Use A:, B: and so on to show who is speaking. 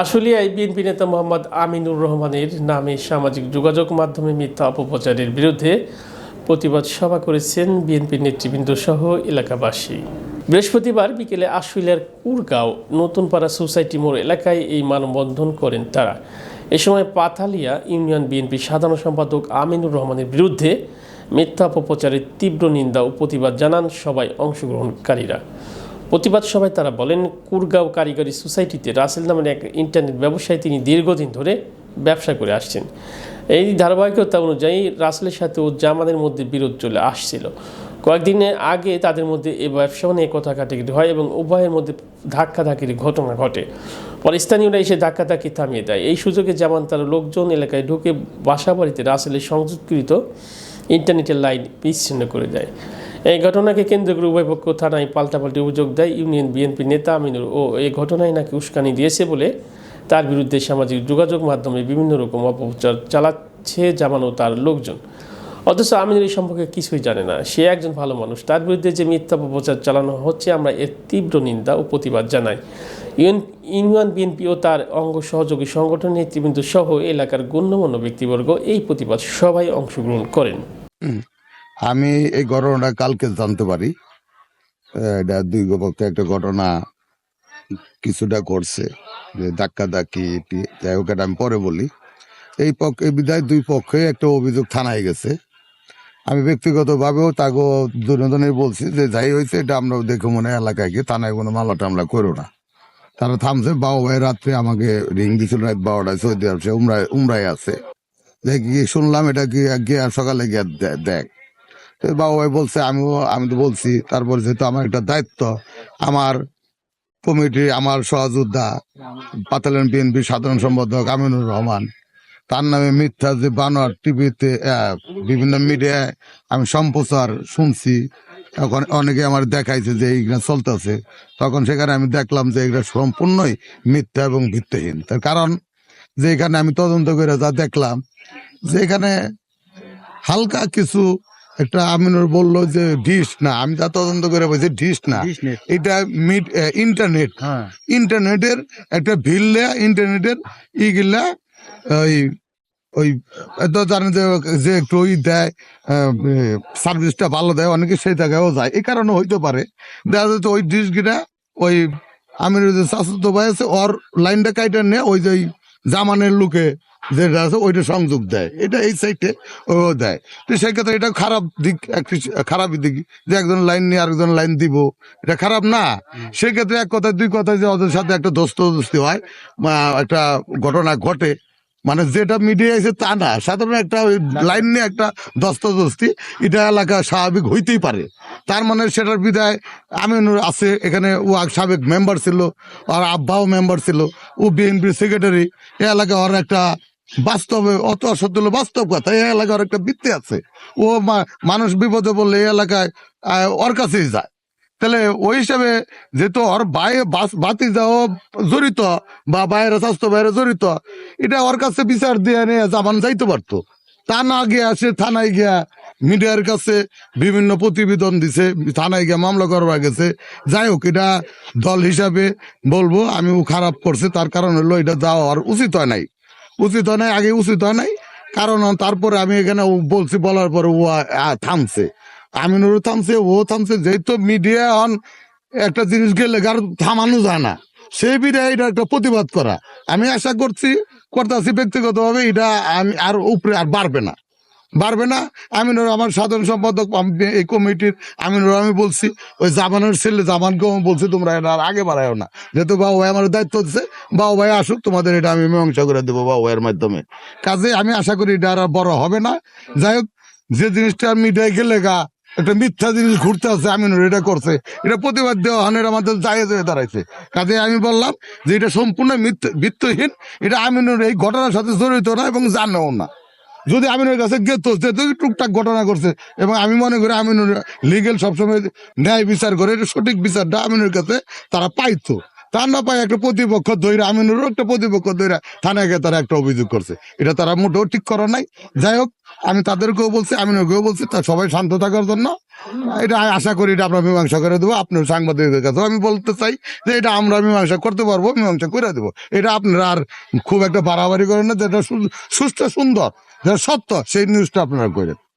A: আশুলিয়ায় BNP নেতা মোহাম্মদ আমিনুর রহমানের নামে সামাজিক যোগাযোগ মাধ্যমে মিথ্যা অপপ্রচারের বিরুদ্ধে প্রতিবাদ সভা করেছেন বিএনপি নেতৃবৃন্দ সহ এলাকাবাসী। বৃহস্পতিবার বিকেলে আশুলিয়ার কুরগাঁও নতুনপাড়া সোসাইটি মোড় এলাকায় এই মানববন্ধন করেন তারা। এ সময় পাথালিয়া ইউনিয়ন বিএনপি সাধারণ সম্পাদক আমিনুর রহমানের বিরুদ্ধে মিথ্যা অপপ্রচারের তীব্র নিন্দা ও প্রতিবাদ জানান সবাই অংশগ্রহণকারীরা। প্রতিবাদ সভায় তারা বলেন, কুরগাঁও কারিগরি সোসাইটিতে রাসেল নামের এক ইন্টারনেট ব্যবসায়ী তিনি দীর্ঘদিন ধরে ব্যবসা করে আসছেন। এই ধারাবাহিকতা অনুযায়ী রাসেলের সাথে ও জামাদের মধ্যে বিরোধ চলে আসছিল। কয়েকদিনের আগে তাদের মধ্যে এ ব্যবসা নিয়ে কথা কাটাকাটি হয় এবং উভয়ের মধ্যে ধাক্কাধাক্কির ঘটনা ঘটে। পরে স্থানীয়রা এসে ধাক্কাধাক্কি থামিয়ে দেয়। এই সুযোগে জামান তার লোকজন এলাকায় ঢুকে বাসা বাড়িতে রাসেলের সংযুক্তকৃত ইন্টারনেটের লাইন বিচ্ছিন্ন করে দেয়। এই ঘটনাকে কেন্দ্র করে উভয় পক্ষ থানায় পাল্টাপাল্টি অভিযোগ দেয়। ইউনিয়ন বিএনপি নেতা আমিনুর ও এই ঘটনায় নাকি উস্কানি দিয়েছে বলে তার বিরুদ্ধে সামাজিক যোগাযোগ মাধ্যমে বিভিন্ন রকম অপপ্রচার চালাচ্ছে জামানো তার লোকজন। অথচ আমিনুর এই সম্পর্কে কিছুই জানে না। সে একজন ভালো মানুষ। তার বিরুদ্ধে যে মিথ্যা অপপ্রচার চালানো হচ্ছে, আমরা এর তীব্র নিন্দা ও প্রতিবাদ জানাই। ইউন, ইউনিয়ন বিএনপি ও তার অঙ্গ সহযোগী সংগঠন নেতৃবৃন্দ সহ এলাকার গণ্যমান্য ব্যক্তিবর্গ এই প্রতিবাদ সবাই অংশগ্রহণ করেন।
B: আমি এই ঘটনাটা কালকে জানতে পারি। এটা দুই পক্ষে একটা ঘটনা কিছুটা করছে যে ধাক্কা ধাক্কি যাই হোক আমি পরে বলি। এই পক্ষ বিধায় দুই পক্ষে একটা অভিযোগ থানায় গেছে। আমি ব্যক্তিগতভাবেও তাকে দুজনে বলছি যে যাই হয়েছে এটা আমরা দেখে মনে এলাকায় গিয়ে থানায় কোনো মামলা টামলা করো না। তারা থামছে, বাবু ভাই রাত্রে আমাকে রিং দিছিল, রাত বারোটায় সৌদি আরব উমরায় উমরায় আছে। দেখি শুনলাম এটা কি সকালে গিয়ে দেখ। তো বাবা বলছে, আমিও, আমি তো বলছি, তারপর যেহেতু আমার একটা দায়িত্ব, আমার কমিটি, আমার সহযোদ্ধা পাতালেন বিএনপি সাধারণ সম্পাদক আমিনুর রহমান, তার নামে মিথ্যা যে বানোয়ার টিভিতে বিভিন্ন মিডিয়ায় আমি সম্প্রচার শুনছি। এখন অনেকে আমার দেখাইছে যে এইগুলা চলতেছে। তখন সেখানে আমি দেখলাম যে এগুলা সম্পূর্ণই মিথ্যা এবং ভিত্তিহীন। তার কারণ যে এখানে আমি তদন্ত করে যা দেখলাম যে এখানে হালকা কিছু একটা আমিনুর বলল যে ডিশ না আমি যা তদন্ত করে বলছি ডিশ না। এটা মিড ইন্টারনেট।
C: হ্যাঁ।
B: ইন্টারনেটের একটা ভিল্লা ইন্টারনেটের ইগুলা ওই ওই তো জানেন যে যে একটু ওই দেয় সার্ভিসটা ভালো দেয় অনেকে সেই জায়গায়ও যায়। এই কারণে হইতে পারে। দেখা যাচ্ছে ওই ডিশ গিরা ওই আমির যে শাশুত ভাই আছে ওর লাইনটা কাইটা নিয়ে ওই যে জামানের লোকে যেটা আছে, ওইটা সংযোগ দেয়। এটা এই সাইডে ও দেয়। তো সেই ক্ষেত্রে এটা খারাপ দিক একটি খারাপ দিক যে একজন লাইন নিয়ে আরেকজন লাইন দিব। এটা খারাপ না। সেক্ষেত্রে এক কথায়, দুই কথায় যে ওদের সাথে একটা দোস্তি হয় একটা ঘটনা ঘটে মানে যেটা মিডিয়া আছে তা না। সাধারণ একটা লাইন নিয়ে একটা দস্তদস্তি, এটা এলাকা স্বাভাবিক হইতেই পারে। তার মানে সেটার বিদায় আমিনুর আছে, এখানে ও সাবেক মেম্বার ছিল, আর আব্বাও মেম্বার ছিল, ও বিএনপির সেক্রেটারি এ এলাকায় ওর একটা বাস্তবে, অত অসত্য হলো বাস্তব কথা এই এলাকায় ওর একটা বৃত্তি আছে। ও মানুষ বিপদে বললে এই এলাকায় ওর কাছেই যায়। তাহলে ওই হিসাবে যেহেতু ওর বাই বাতি যাও জড়িত বা বাইরে স্বাস্থ্য বাইরে জড়িত, এটা ওর কাছে বিচার দিয়ে নিয়ে জামান যাইতে পারতো। তা না গিয়া সে থানায় গিয়া মিডিয়ার কাছে বিভিন্ন প্রতিবেদন দিছে, থানায় গিয়া মামলা করবার গেছে। যাই হোক, এটা দল হিসাবে বলব আমি ও খারাপ করছে, তার কারণ হলো এটা যাওয়া আর উচিত হয় নাই। উচিত হয় নাই, আগে উচিত হয় নাই, কারণ তারপরে আমি এখানে বলছি, বলার পরে ও থামছে। আমিনুরও থামছে, ও থামছে, যেহেতু মিডিয়া অন একটা জিনিস গেলে আর থামানো যায় না। সেই বিধায় এটা একটা প্রতিবাদ করা। আমি আশা করছি, করতেছি ব্যক্তিগতভাবে, এটা আমি আর উপরে আর বাড়বে না। বাড়বে না, আমিনুর আমার সাধারণ সম্পাদক এই কমিটির আমিনুর আমি বলছি, ওই জামানের ছেলে জামানকেও আমি বলছি, তোমরা এটা আর আগে বাড়াও না। যেহেতু বাবু ভাই আমার দায়িত্ব দিচ্ছে বাবু ভাই আসুক, তোমাদের এটা আমি মীমাংসা করে দেবো বাবু ভাইয়ের মাধ্যমে। কাজে আমি আশা করি এটা আর বড় হবে না। যাই হোক, যে জিনিসটা মিডিয়ায় গেলে গা একটা মিথ্যা জিনিস ঘুরতে আছে আমিনুর এটা করছে। এটা প্রতিবাদ দেওয়া হানের আমাদের জায়েজ হয়ে দাঁড়াইছে। কাজে আমি বললাম যে এটা সম্পূর্ণ ভিত্তিহীন। এটা আমিনুর এই ঘটনার সাথে জড়িত না এবং জানেও না। যদি আমিনুর কাছে গেত যেহেতু টুকটাক ঘটনা করছে এবং আমি মনে করি আমিনুর লিগেল সবসময় ন্যায় বিচার করে, এটা সঠিক বিচারটা আমিনুর কাছে তারা পাইতো। তা না পাই একটা প্রতিপক্ষ দৈরা আমিনুরও একটা প্রতিপক্ষ দৈরা থানায় গিয়ে তারা একটা অভিযোগ করছে। এটা তারা মোটেও ঠিক করা নাই। যাই হোক, আমি তাদেরকেও বলছি আমিনুরকেও বলছি, তা সবাই শান্ত থাকার জন্য। এটা আশা করি এটা আমরা মীমাংসা করে দেবো। আপনার সাংবাদিকদের কাছেও আমি বলতে চাই যে এটা আমরা মীমাংসা করতে পারব, মীমাংসা করে দেবো। এটা আপনারা আর খুব একটা বাড়াবাড়ি করেন না, যেটা সুস্থ সুন্দর, যেটা সত্য, সেই নিউজটা আপনারা করেন।